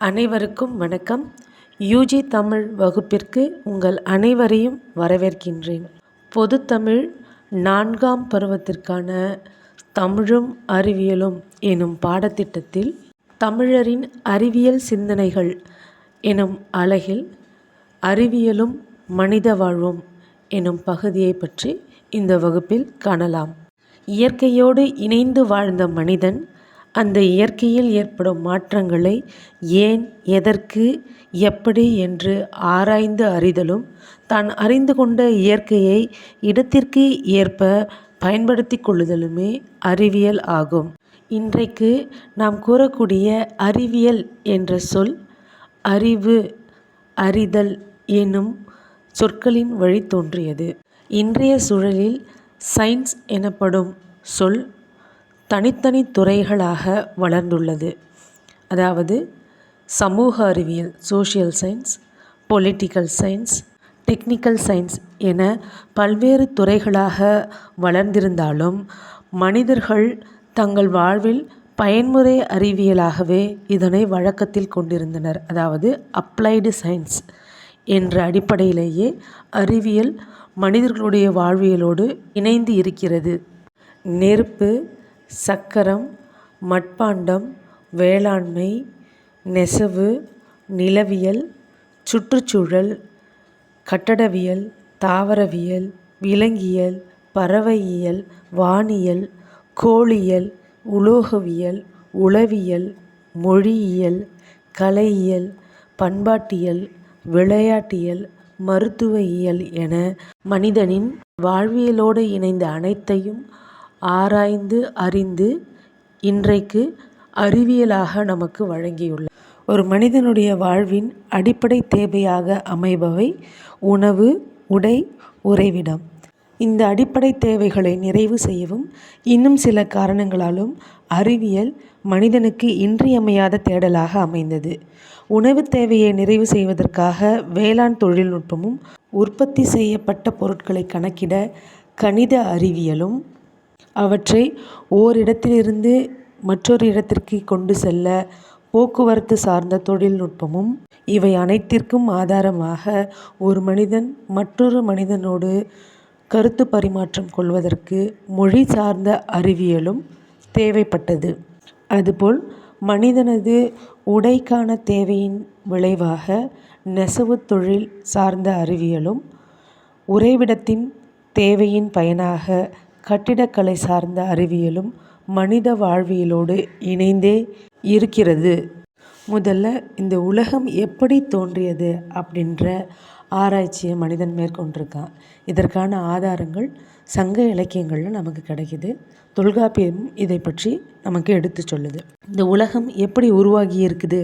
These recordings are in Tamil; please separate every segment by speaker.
Speaker 1: அனைவருக்கும் வணக்கம். யூஜி தமிழ் வகுப்பிற்கு உங்கள் அனைவரையும் வரவேற்கின்றேன். பொதுத்தமிழ் நான்காம் பருவத்திற்கான தமிழும் அறிவியலும் எனும் பாடத்திட்டத்தில் தமிழரின் அறிவியல் சிந்தனைகள் எனும் அழகில் அறிவியலும் மனித வாழ்வும் எனும் பகுதியை பற்றி இந்த வகுப்பில் காணலாம். இயற்கையோடு இணைந்து வாழ்ந்த மனிதன் அந்த இயற்கையில் ஏற்படும் மாற்றங்களை ஏன் எதற்கு எப்படி என்று ஆராய்ந்து அறிதலும் தான் அறிந்து கொண்ட இயற்கையை இடத்திற்கு ஏற்ப பயன்படுத்தி கொள்ளுதலுமே அறிவியல் ஆகும். இன்றைக்கு நாம் கூறக்கூடிய அறிவியல் என்ற சொல் அறிவு அறிதல் எனும் சொற்களின் வழி தோன்றியது இன்றைய சூழலில் சயின்ஸ் எனப்படும் சொல் தனித்தனி துறைகளாக வளர்ந்துள்ளது. அதாவது சமூக அறிவியல் social science political science technical science என பல்வேறு துறைகளாக வளர்ந்திருந்தாலும் மனிதர்கள் தங்கள் வாழ்வில் பயன்முறை அறிவியலாகவே இதனை வழக்கத்தில் கொண்டிருந்தனர். அதாவது அப்ளைடு சயின்ஸ் என்ற அடிப்படையிலேயே அறிவியல் மனிதர்களுடைய வாழ்வியலோடு இணைந்து இருக்கிறது. நெருப்பு சக்கரம் மட்பாண்டம் வேளாண்மை நெசவு நிலவியல் சுற்றுச்சூழல் கட்டடவியல் தாவரவியல் விலங்கியல் பறவையியல் வானியல் கோளியல் உலோகவியல் உளவியல் மொழியியல் கலையியல் பண்பாட்டியல் விளையாட்டியல் மருத்துவ இயல் என மனிதனின் வாழ்வியலோடு இணைந்த அனைத்தையும் ஆராய்ந்து அறிந்து இன்றைக்கு அறிவியலாக நமக்கு வழங்கியுள்ளார் ஒரு மனிதனுடைய வாழ்வின் அடிப்படை தேவையாக அமைபவை உணவு உடை உறைவிடம். இந்த அடிப்படை தேவைகளை நிறைவு செய்யவும் இன்னும் சில காரணங்களாலும் அறிவியல் மனிதனுக்கு இன்றியமையாத தேடலாக அமைந்தது. உணவு தேவையை நிறைவு செய்வதற்காக வேளாண் தொழில்நுட்பமும் உற்பத்தி செய்யப்பட்ட பொருட்களை கணக்கிட கணித அறிவியலும் அவற்றை ஓரிடத்திலிருந்து மற்றொரு இடத்திற்கு கொண்டு செல்ல போக்குவரத்து சார்ந்த தொழில்நுட்பமும் இவை அனைத்திற்கும் ஆதாரமாக ஒரு மனிதன் மற்றொரு மனிதனோடு கருத்து பரிமாற்றம் கொள்வதற்கு மொழி சார்ந்த அறிவியலும் தேவைப்பட்டது. அதுபோல் மனிதனது உடைக்கான தேவையின் விளைவாக நெசவுத் தொழில் சார்ந்த அறிவியலும் உறைவிடத்தின் தேவையின் பயனாக கட்டிடக்கலை சார்ந்த அறிவியலும் மனித வாழ்வியலோடு இணைந்தே இருக்கிறது. முதல்ல இந்த உலகம் எப்படி தோன்றியது அப்படின்ற ஆராய்ச்சியை மனிதன் மேற்கொண்டிருக்கான். இதற்கான ஆதாரங்கள் சங்க இலக்கியங்களில் நமக்கு கிடைக்கிது. தொல்காப்பியம் இதை பற்றி நமக்கு எடுத்து சொல்லுது. இந்த உலகம் எப்படி உருவாகி இருக்குது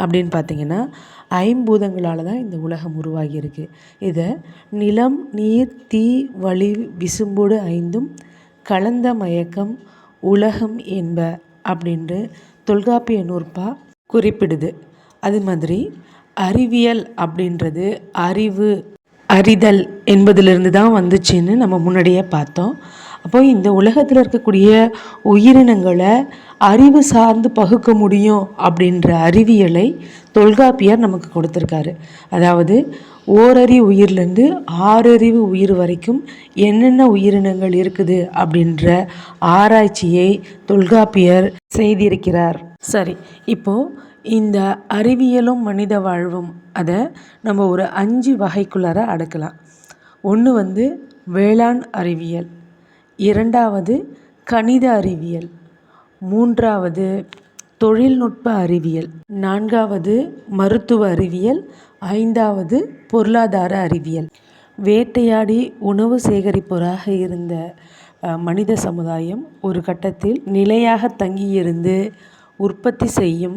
Speaker 1: அப்படின்னு பார்த்தீங்கன்னா ஐம்பூதங்களால் தான் இந்த உலகம் உருவாகி இருக்குது இதை நிலம் நீர் தீ வழி விசும்போடு ஐந்தும் கலந்த மயக்கம் உலகம் என்ப அப்படின்று தொல்காப்பிய நூற்பா குறிப்பிடுது. அது மாதிரி அறிவியல் அப்படின்றது அறிவு அறிதல் என்பதிலிருந்து தான் வந்துச்சுன்னு நம்ம முன்னாடியே பார்த்தோம். அப்போ இந்த உலகத்தில் இருக்கக்கூடிய உயிரினங்களை அறிவு சார்ந்து பகுக்க முடியும் அப்படின்ற அறிவியலை தொல்காப்பியர் நமக்கு கொடுத்துருக்காரு. அதாவது ஓரறிவு உயிர்லேருந்து ஆறறிவு உயிர் வரைக்கும் என்னென்ன உயிரினங்கள் இருக்குது அப்படின்ற ஆராய்ச்சியை தொல்காப்பியர் செய்திருக்கிறார். சரி இப்போது இந்த அறிவியலும் மனித வாழ்வும் அதை நம்ம ஒரு அஞ்சு வகைக்குள்ளார அடக்கலாம். ஒன்று வந்து வேளாண் அறிவியல் இரண்டாவது கணித அறிவியல் மூன்றாவது தொழில்நுட்ப அறிவியல் நான்காவது மருத்துவ அறிவியல் ஐந்தாவது பொருளாதார அறிவியல். வேட்டையாடி உணவு சேகரிப்போராக இருந்த மனித சமுதாயம் ஒரு கட்டத்தில் நிலையாக தங்கியிருந்து உற்பத்தி செய்யும்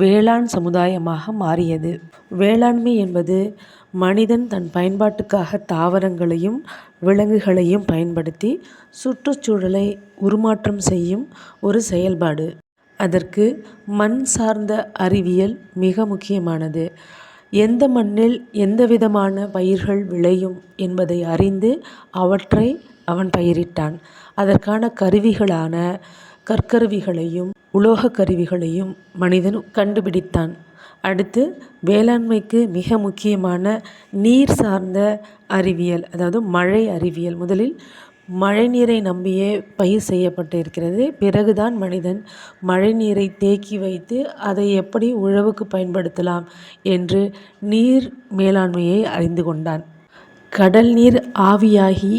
Speaker 1: வேளாண் சமுதாயமாக மாறியது. வேளாண்மை என்பது மனிதன் தன் பயன்பாட்டுக்காக தாவரங்களையும் விலங்குகளையும் பயன்படுத்தி சுற்றுச்சூழலை உருமாற்றம் செய்யும் ஒரு செயல்பாடு. அதற்கு மண் சார்ந்த அறிவியல் மிக முக்கியமானது. எந்த மண்ணில் எந்த விதமான பயிர்கள் விளையும் என்பதை அறிந்து அவற்றை அவன் பயிரிட்டான். அதற்கான கருவிகளான கற்கருவிகளையும் உலோக கருவிகளையும் மனிதன் கண்டுபிடித்தான். அடுத்து வேளாண்மைக்கு மிக முக்கியமான நீர் சார்ந்த அறிவியல் அதாவது மழை அறிவியல். முதலில் மழைநீரை நம்பியே பயிர் செய்யப்பட்டு இருக்கிறது பிறகுதான் மனிதன் மழைநீரை தேக்கி வைத்து அதை எப்படி உழவுக்கு பயன்படுத்தலாம் என்று நீர் மேலாண்மையை அறிந்து கொண்டான். கடல் நீர் ஆவியாகி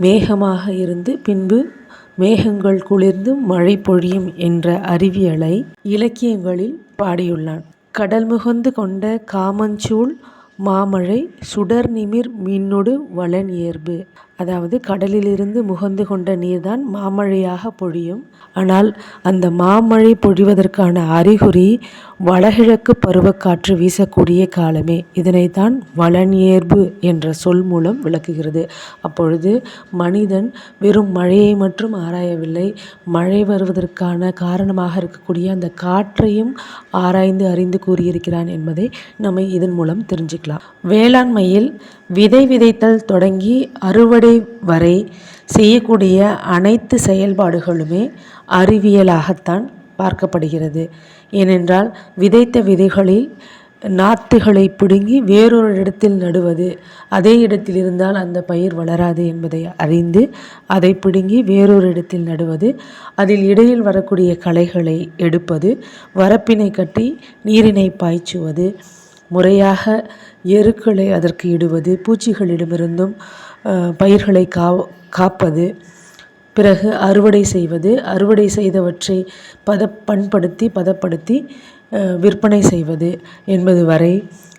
Speaker 1: மேகமாக இருந்து பின்பு மேகங்கள் குளிர்ந்து மழை பொழியும் என்ற அறிவியலை இலக்கியங்களில் பாடியுள்ளான். கடல் முகந்து கொண்ட காமஞ்சூழ் மாமழை சுடர் நிமிர் மின்னொடு வளன் இயல்பு அதாவது கடலிலிருந்து முகந்து கொண்ட நீர்தான் மாமழையாக பொழியும். ஆனால் அந்த மாமழை பொழிவதற்கான அறிகுறி வடகிழக்கு பருவக்காற்று வீசக்கூடிய காலமே. இதனைத்தான் வளனியர்பு என்ற சொல் மூலம் விளக்குகிறது. அப்பொழுது மனிதன் வெறும் மழையை மட்டும் ஆராயவில்லை மழை வருவதற்கான காரணமாக இருக்கக்கூடிய அந்த காற்றையும் ஆராய்ந்து அறிந்து கூறியிருக்கிறான் என்பதை நம்ம இதன் மூலம் தெரிஞ்சுக்கலாம். வேளாண்மையில் விதை விதைத்தல் தொடங்கி அறுவடை வரை செய்யக்கூடிய அனைத்து செயல்பாடுகளுமே அறிவியலாகத்தான் பார்க்கப்படுகிறது. ஏனென்றால் விதைத்த விதைகளில் நாற்றுகளை பிடுங்கி வேறொரு இடத்தில் நடுவது அதே இடத்தில் இருந்தால் அந்த பயிர் வளராது என்பதை அறிந்து அதை பிடுங்கி வேறொரு இடத்தில் நடுவது அதில் இடையில் வரக்கூடிய களைகளை எடுப்பது வரப்பினை கட்டி நீரினை பாய்ச்சுவது முறையாக எருக்களை அதற்கு இடுவது பூச்சிகளிடமிருந்தும் பயிர்களை கா காப்பது பிறகு அறுவடை செய்வது அறுவடை செய்தவற்றை பத பண்படுத்தி பதப்படுத்தி விற்பனை செய்வது என்பது வரை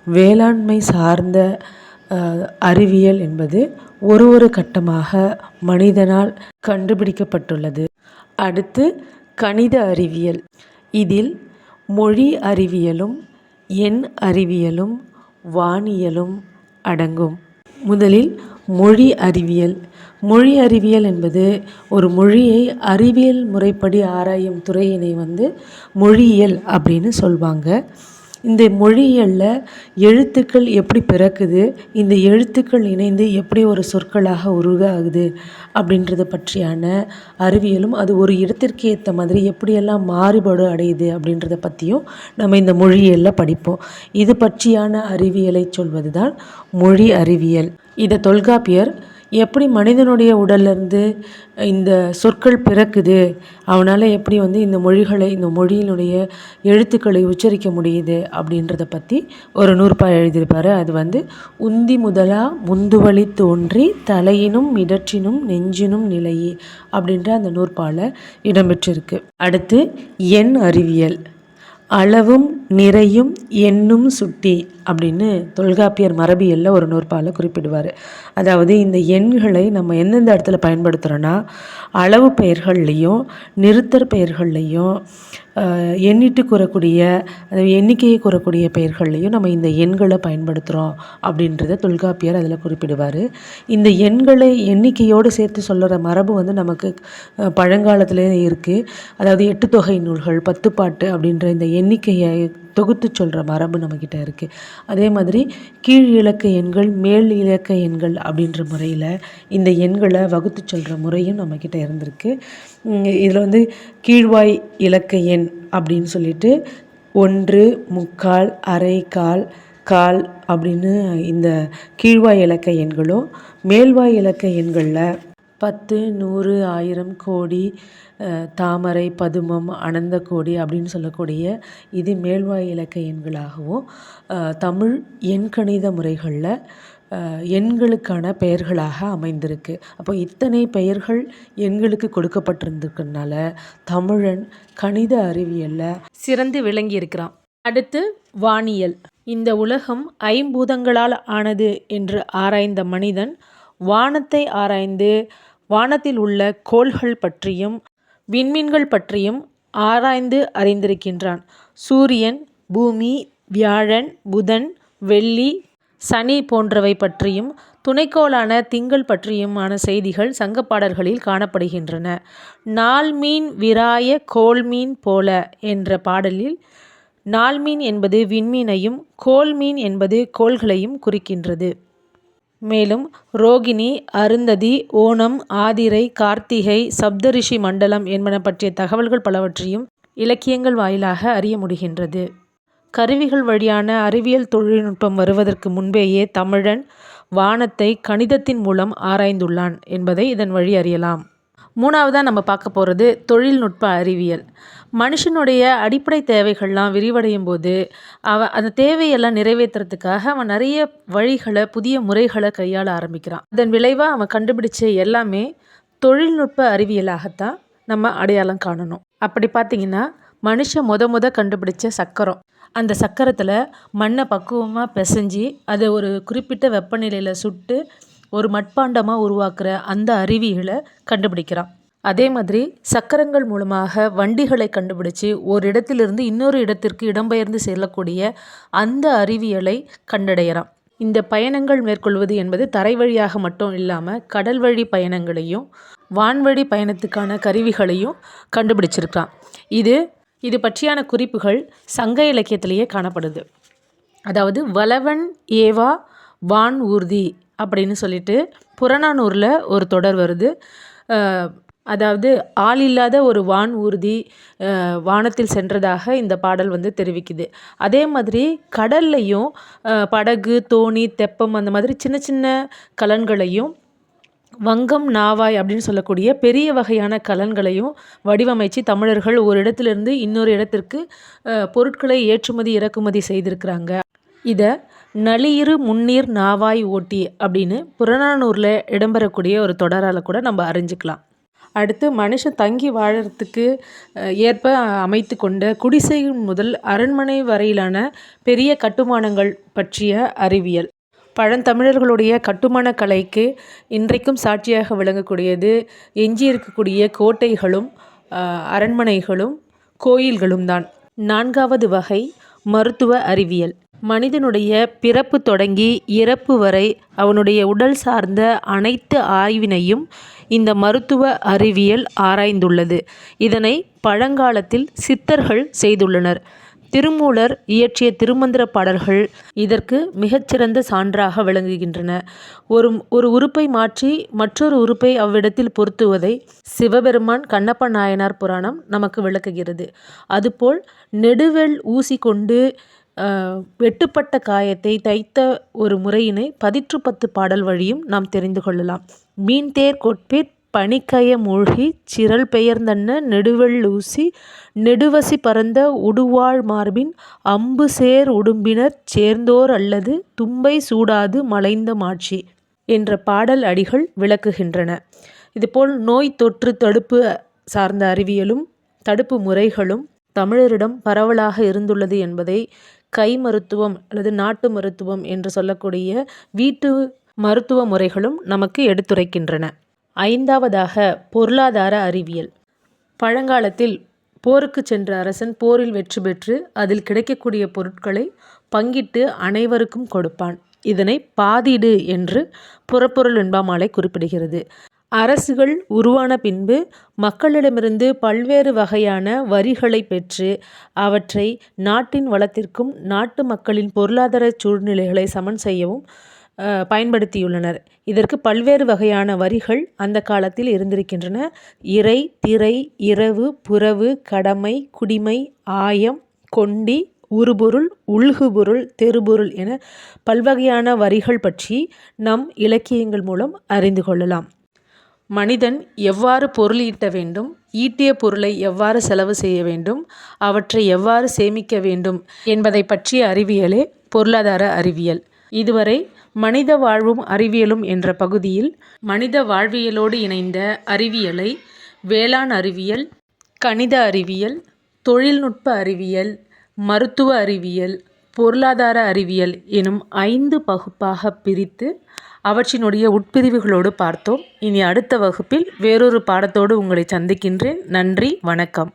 Speaker 1: வேளாண்மை சார்ந்த அறிவியல் என்பது ஒரு ஒரு கட்டமாக மனிதனால் கண்டுபிடிக்கப்பட்டுள்ளது. அடுத்து கணித அறிவியல். இதில் மொழி அறிவியலும் எண் அறிவியலும் வானியலும் அடங்கும். முதலில் மொழி அறிவியல். மொழி அறிவியல் என்பது ஒரு மொழியை அறிவியல் முறைப்படி ஆராயும் துறையினை வந்து மொழியியல் அப்படின்னு சொல்வாங்க. இந்த மொழியியலில் எழுத்துக்கள் எப்படி பிறக்குது இந்த எழுத்துக்கள் இணைந்து எப்படி ஒரு சொற்களாக உருவாகுது அப்படின்றத பற்றியான அறிவியலும் அது ஒரு இடத்திற்கு ஏற்ற மாதிரி எப்படியெல்லாம் மாறுபாடு அடையுது அப்படின்றத பற்றியும் நம்ம இந்த மொழியியலில் படிப்போம். இது பற்றியான அறிவியலை சொல்வது தான் மொழி அறிவியல். இதை தொல்காப்பியர் எப்படி மனிதனுடைய உடல்லேருந்து இந்த சொற்கள் பிறக்குது அவனால் எப்படி வந்து இந்த மொழிகளை இந்த மொழியினுடைய எழுத்துக்களை உச்சரிக்க முடியுது அப்படின்றத பற்றி ஒரு நூற்பா எழுதியிருப்பார். அது வந்து உந்தி முதலா முந்துவழி தோன்றி தலையினும் இடற்றினும் நெஞ்சினும் நிலையே அப்படின்ற அந்த நூற்பாலை இடம்பெற்றிருக்கு. அடுத்து எண் அறிவியல் அளவும் நிறையும் எண்ணும் சுட்டி அப்படின்னு தொல்காப்பியர் மரபியலில் ஒரு நூற்பால குறிப்பிடுவார். அதாவது இந்த எண்களை நம்ம எந்தெந்த இடத்துல பயன்படுத்துகிறோன்னா அளவு பெயர்கள்லையும் நிறுத்தர் பெயர்கள்லையும் எண்ணிட்டு கூறக்கூடிய அதாவது எண்ணிக்கையை கூறக்கூடிய பெயர்கள்லையும் நம்ம இந்த எண்களை பயன்படுத்துகிறோம் அப்படின்றத தொல்காப்பியர் அதில் குறிப்பிடுவார். இந்த எண்களை எண்ணிக்கையோடு சேர்த்து சொல்லுற மரபு வந்து நமக்கு பழங்காலத்திலே இருக்குது அதாவது எட்டு தொகை நூல்கள் பத்துப்பாட்டு அப்படின்ற இந்த எண்ணிக்கையை தொகுத்து சொல்கிற மரபு நம்மக்கிட்ட இருக்குது அதே மாதிரி கீழ் இலக்க எண்கள் மேல் இலக்க எண்கள் அப்படின்ற முறையில் இந்த எண்களை வகுத்து சொல்கிற முறையும் நம்மக்கிட்ட இருந்திருக்கு. இதில் வந்து கீழ்வாய் இலக்க எண் அப்படின்னு சொல்லிட்டு ஒன்று முக்கால் அரை கால் கால் அப்படின்னு இந்த கீழ்வாய் இலக்க எண்களும் மேல்வாய் இலக்க எண்களில் பத்து நூறு ஆயிரம் கோடி தாமரை பதுமம் அனந்த கோடி அப்படின்னு சொல்லக்கூடிய இது மேல்வாய் இலக்க எண்களாகவும் தமிழ் எண்கணித முறைகளில் எண்களுக்கான பெயர்களாக அமைந்திருக்கு. அப்போ இத்தனை பெயர்கள் எண்களுக்கு கொடுக்கப்பட்டிருந்துக்கனால தமிழன் கணித அறிவியலில் சிறந்து விளங்கி இருக்கிறான் அடுத்து வானியல். இந்த உலகம் ஐம்பூதங்களால் ஆனது என்று ஆராய்ந்த மனிதன் வானத்தை ஆராய்ந்து வானத்தில் உள்ள கோள்கள் பற்றியும் விண்மீன்கள் பற்றியும் ஆராய்ந்து அறிந்திருக்கின்றான். சூரியன் பூமி வியாழன் புதன் வெள்ளி சனி போன்றவை பற்றியும் துணைக்கோளான திங்கள் பற்றியுமான செய்திகள் சங்கப்பாடல்களில் காணப்படுகின்றன. நாள்மீன் விராய கோள்மீன் போல என்ற பாடலில் நாள்மீன் என்பது விண்மீனையும் கோள்மீன் என்பது கோள்களையும் குறிக்கின்றது. மேலும் ரோகிணி அருந்ததி ஓணம் ஆதிரை கார்த்திகை சப்தரிஷி மண்டலம் என்பன பற்றிய தகவல்கள் பலவற்றையும் இலக்கியங்கள் வாயிலாக அறிய முடிகின்றது. கருவிகள் வழியான அறிவியல் தொழில்நுட்பம் வருவதற்கு முன்பேயே தமிழன் வானத்தை கணிதத்தின் மூலம் ஆராய்ந்துள்ளான் என்பதை இதன் வழி அறியலாம். மூணாவதாக நம்ம பார்க்க போகிறது தொழில்நுட்ப அறிவியல். மனுஷனுடைய அடிப்படை தேவைகள்லாம் விரிவடையும் போது அவன் அந்த தேவையெல்லாம் நிறைவேற்றுறதுக்காக அவன் நிறைய வழிகளை புதிய முறைகளை கையாள ஆரம்பிக்கிறான். அதன் விளைவாக அவன் கண்டுபிடிச்ச எல்லாமே தொழில்நுட்ப அறிவியலாகத்தான் நம்ம அடையாளம் காணணும். அப்படி பார்த்தீங்கன்னா மனுஷன் முத முத கண்டுபிடிச்ச சக்கரம். அந்த சக்கரத்தில் மண்ணை பக்குவமாக பிசைஞ்சி அதை ஒரு குறிப்பிட்ட வெப்பநிலையில் சுட்டு ஒரு மட்பாண்டமாக உருவாக்குற அந்த அறிவியலை கண்டுபிடிக்கிறான். அதே மாதிரி சக்கரங்கள் மூலமாக வண்டிகளை கண்டுபிடிச்சு ஒரு இடத்திலிருந்து இன்னொரு இடத்திற்கு இடம்பெயர்ந்து செல்லக்கூடிய அந்த அறிவியலை கண்டடையலாம் இந்த பயணங்கள் மேற்கொள்வது என்பது தரை வழியாக மட்டும் இல்லாமல் கடல் வழி பயணங்களையும் வான்வழி பயணத்துக்கான கருவிகளையும் கண்டுபிடிச்சிருக்கான் இது இது பற்றியான குறிப்புகள் சங்க இலக்கியத்திலேயே காணப்படுது. அதாவது வளவன் ஏவா வான் ஊர்தி அப்படின்னு சொல்லிட்டு புறநானூரில் ஒரு தொடர் வருது. அதாவது ஆள் இல்லாத ஒரு வான் ஊர்தி வானத்தில் சென்றதாக இந்த பாடல் வந்து தெரிவிக்குது. அதே மாதிரி கடல்லையும் படகு தோணி தெப்பம் அந்த மாதிரி சின்ன சின்ன கலன்களையும் வங்கம் நாவாய் அப்படின்னு சொல்லக்கூடிய பெரிய வகையான கலன்களையும் வடிவமைச்சு தமிழர்கள் ஒரு இடத்துலேருந்து இன்னொரு இடத்திற்கு பொருட்களை ஏற்றுமதி இறக்குமதி செய்திருக்கிறாங்க. இதை நளியிரு முன்னீர் நாவாய் ஓட்டி அப்படின்னு புறநானூரில் இடம்பெறக்கூடிய ஒரு தொடரால் கூட நம்ம அறிஞ்சிக்கலாம். அடுத்து மனுஷன் தங்கி வாழறதுக்கு ஏற்ப அமைத்து கொண்ட குடிசை முதல் அரண்மனை வரையிலான பெரிய கட்டுமானங்கள் பற்றிய அறிவியல். பழந்தமிழர்களுடைய கட்டுமான கலைக்கு இன்றைக்கும் சாட்சியாக விளங்கக்கூடியது எஞ்சி இருக்கக்கூடிய கோட்டைகளும் அரண்மனைகளும் கோயில்களும் தான். நான்காவது வகை மருத்துவ அறிவியல். மனிதனுடைய பிறப்பு தொடங்கி இறப்பு வரை அவனுடைய உடல் சார்ந்த அனைத்து ஆய்வினையும் இந்த மருத்துவ அறிவியல் ஆராய்ந்துள்ளது. இதனை பழங்காலத்தில் சித்தர்கள் செய்துள்ளனர். திருமூலர் இயற்றிய திருமந்திர பாடல்கள் இதற்கு மிகச்சிறந்த சான்றாக விளங்குகின்றன. ஒரு ஒரு உறுப்பை மாற்றி மற்றொரு உறுப்பை அவ்விடத்தில் பொருத்துவதை சிவபெருமான் கண்ணப்ப நாயனார் புராணம் நமக்கு விளக்குகிறது. அதுபோல் நெடுவெல் ஊசி கொண்டு வெட்டுப்பட்ட காயத்தை தைத்த ஒரு முறையினை பதிற்று பத்து பாடல் வழியும் நாம் தெரிந்து கொள்ளலாம். மீன்தேர் கொட்பிற் பனிக்கய மூழ்கி சிரல் பெயர்ந்தன்ன நெடுவெள்ளூசி நெடுவசி பரந்த உடுவாழ் மார்பின் அம்பு சேர் உடும்பினர் சேர்ந்தோர் அல்லது தும்பை சூடாது மலைந்த மாட்சி என்ற பாடல் அடிகள் விளக்குகின்றன. இதுபோல் நோய் தொற்று தடுப்பு சார்ந்த அறிவியலும் தடுப்பு முறைகளும் தமிழரிடம் பரவலாக இருந்துள்ளது என்பதை கை மருத்துவம் அல்லது நாட்டு மருத்துவம் என்று சொல்லக்கூடிய வீட்டு மருத்துவ முறைகளும் நமக்கு எடுத்துரைக்கின்றன. ஐந்தாவதாக பொருளாதார அறிவியல். பழங்காலத்தில் போருக்கு சென்ற அரசன் போரில் வெற்றி பெற்று அதில் கிடைக்கக்கூடிய பொருட்களை பங்கிட்டு அனைவருக்கும் கொடுப்பான். இதனை பாதீடு என்று புறப்பொருள் என்பாமாலை குறிப்பிடுகிறது. அரசுகள் உருவான பின்பு மக்களிடமிருந்து பல்வேறு வகையான வரிகளை பெற்று அவற்றை நாட்டின் வளத்திற்கும் நாட்டு மக்களின் பொருளாதார சூழ்நிலைகளை சமன் செய்யவும் பயன்படுத்தியுள்ளனர். இதற்கு பல்வேறு வகையான வரிகள் அந்த காலத்தில் இருந்திருக்கின்றன. இறை திரை இரவு புறவு கடமை குடிமை ஆயம் கொண்டி உருபொருள் உள்குபொருள் தெருபொருள் என பல்வகையான வரிகள் பற்றி நம் இலக்கியங்கள் மூலம் அறிந்து கொள்ளலாம். மனிதன் எவ்வாறு பொருள் ஈட்ட வேண்டும் ஈட்டிய பொருளை எவ்வாறு செலவு செய்ய வேண்டும் அவற்றை எவ்வாறு சேமிக்க வேண்டும் என்பதை பற்றிய அறிவியலே பொருளாதார அறிவியல். இதுவரை மனித வாழ்வும் அறிவியலும் என்ற பகுதியில் மனித வாழ்வியலோடு இணைந்த அறிவியலை வேளாண் அறிவியல் கணித அறிவியல் தொழில்நுட்ப அறிவியல் மருத்துவ அறிவியல் பொருளாதார அறிவியல் எனும் ஐந்து பகுப்பாக பிரித்து அவற்றினுடைய உட்பிரிவுகளோடு பார்த்தோம். இனி அடுத்த வகுப்பில் வேறொரு பாடத்தோடு உங்களை சந்திக்கின்றேன். நன்றி வணக்கம்.